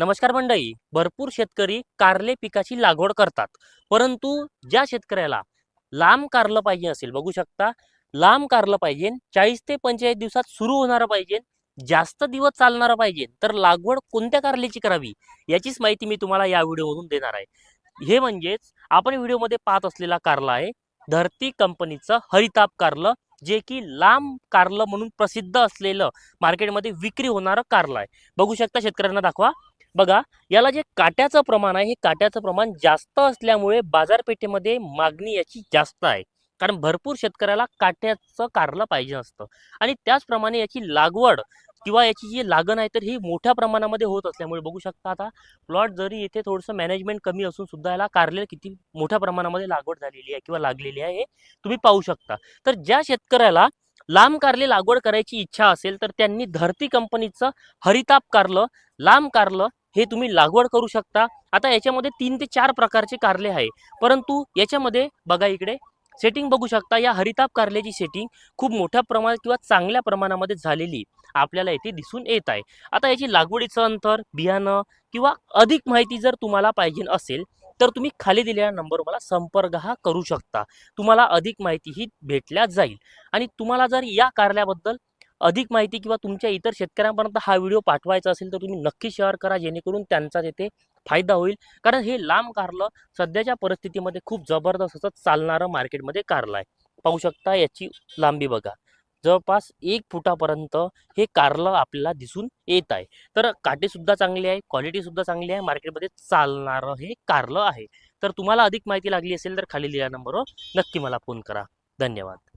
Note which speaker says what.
Speaker 1: नमस्कार मंडळी. भरपूर शेतकरी कारले पिकाची लागवड करतात. परंतु ज्या शेतकऱ्याला लांब कारलं पाहिजे असेल बघू शकता लांब कारलं पाहिजे चाळीस ते पंचेचाळीस दिवसात सुरू होणारं पाहिजे जास्त दिवस चालणारं पाहिजे तर लागवड कोणत्या कारल्याची करावी याचीच माहिती मी तुम्हाला या व्हिडिओमधून देणार आहे. हे म्हणजेच आपण व्हिडिओमध्ये पाहत असलेला कारला आहे धरती कंपनीचं हरिताप कारलं जे की लांब कारलं म्हणून प्रसिद्ध असलेलं मार्केटमध्ये विक्री होणारं कारलं आहे. बघू शकता शेतकऱ्यांना दाखवा. बघा याला जे काट्याचं प्रमाण आहे हे काट्याचं प्रमाण जास्त असल्यामुळे बाजारपेठेमध्ये मागणी याची जास्त आहे. कारण भरपूर शेतकऱ्याला काट्याचं कारलं पाहिजे असतं. आणि त्याचप्रमाणे याची लागवड किंवा याची जी लागण आहे तर ही मोठ्या प्रमाणामध्ये होत असल्यामुळे बघू शकता आता प्लॉट जरी येथे थोडंसं मॅनेजमेंट कमी असून सुद्धा याला कारले किती मोठ्या प्रमाणामध्ये लागवड झालेली आहे किंवा लागलेली आहे हे तुम्ही पाहू शकता. तर ज्या शेतकऱ्याला लांब कारले लागवड करायची इच्छा असेल तर त्यांनी धरती कंपनीचं हरिताप कारलं लांब कारलं हे तुम्ही लागवड करू शकता. आता याच्यामध्ये तीन ते चार प्रकारचे कारले आहे. परंतु याच्यामध्ये बघा इकडे सेटिंग बघू शकता या हरिताप कारल्याची सेटिंग खूप मोठ्या प्रमाणात किंवा चांगल्या प्रमाणामध्ये झालेली आपल्याला येथे दिसून येत आहे. आता याची लागवडीचं अंतर बियाणं किंवा अधिक माहिती जर तुम्हाला पाहिजे असेल तर तुम्ही खाली दिलेल्या नंबरवर मला संपर्क हा करू शकता. तुम्हाला अधिक माहिती ही भेटल्या जाईल. आणि तुम्हाला जर या कारल्याबद्दल अधिक माहिती किंवा तुमच्या इतर शेतकऱ्यांपर्यंत हा व्हिडिओ पाठवायचा असेल तर तुम्ही नक्की शेअर करा जेणेकरून त्यांचा तेथे फायदा होईल. कारण हे लांब कारलं सध्याच्या परिस्थितीमध्ये खूप जबरदस्त असं चालणारं मार्केटमध्ये कारलं आहे. पाहू शकता याची लांबी बघा. जवळपास एक फुटापर्यंत हे कारलं आपल्याला दिसून येत आहे. तर काटेसुद्धा चांगली आहे क्वालिटीसुद्धा चांगली आहे मार्केटमध्ये चालणारं हे कारलं आहे. तर तुम्हाला अधिक माहिती लागली असेल तर खाली लिहिल्या नंबरवर नक्की मला फोन करा. धन्यवाद.